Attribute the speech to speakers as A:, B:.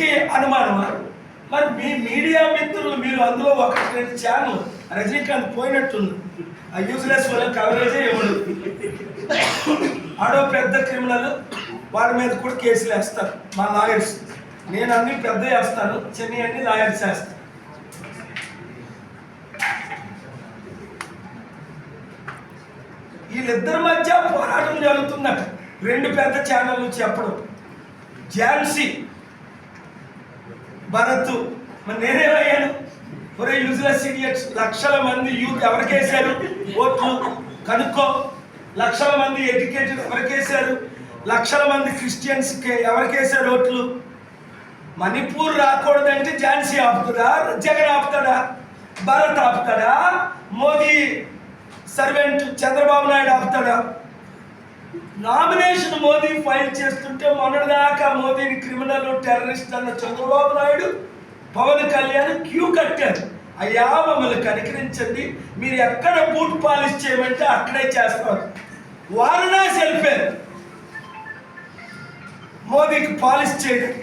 A: మోదీకి అనుమానమా? మరి మీ మీడియా మిత్రులు మీరు అందులో ఒకటి రెండు ఛానల్ రజనీకాంత్ పోయినట్టుంది. ఆ యూజ్లెస్ వల్ల కవరేజే ఇవ్వడు. ఆడో పెద్ద క్రిమినల్ వాడి మీద కూడా కేసులు వేస్తారు. మా లాయర్స్ నేను అన్ని పెద్ద వేస్తాను చిన్న అన్ని లాయర్స్ వేస్తాను వీళ్ళిద్దరి మధ్య పోరాటం జరుగుతుందట. రెండు పెద్ద ఛానళ్ళు చెప్పడం. ఝాన్సీ భరత్ మరి నేనేమయ్యాను ఒరే యూజ్లెస్ ఇడియట్స్ లక్షల మంది యూత్ ఎవరికేసారు ఓట్లు కనుక్కో. లక్షల మంది ఎడ్యుకేటెడ్ ఎవరికేసారు లక్షల మంది క్రిస్టియన్స్కి ఎవరికేసారు ఓట్లు? మణిపూర్ రాకూడదంటే ఝాన్సీ ఆపుతుందా? జగన్ ఆపుతాడా? భరత్ ఆపుతాడా? మోదీ సర్వెంట్ చంద్రబాబు నాయుడు ఆపుతాడా? నామినేషన్ మోదీ ఫైల్ చేస్తుంటే మొన్నటిదాకా మోదీని క్రిమినల్ టెర్రరిస్ట్ అన్న చంద్రబాబు నాయుడు పవన్ కళ్యాణ్ క్యూ కట్టారు. అయ్యా మమ్మల్ని కనికరించండి. మీరు ఎక్కడ బూట్ పాలిష్ చేయమంటే అక్కడే చేస్తారు. వారణాసి వెళ్ళిపోయారు. మోదీకి పాలిష్ చేయడం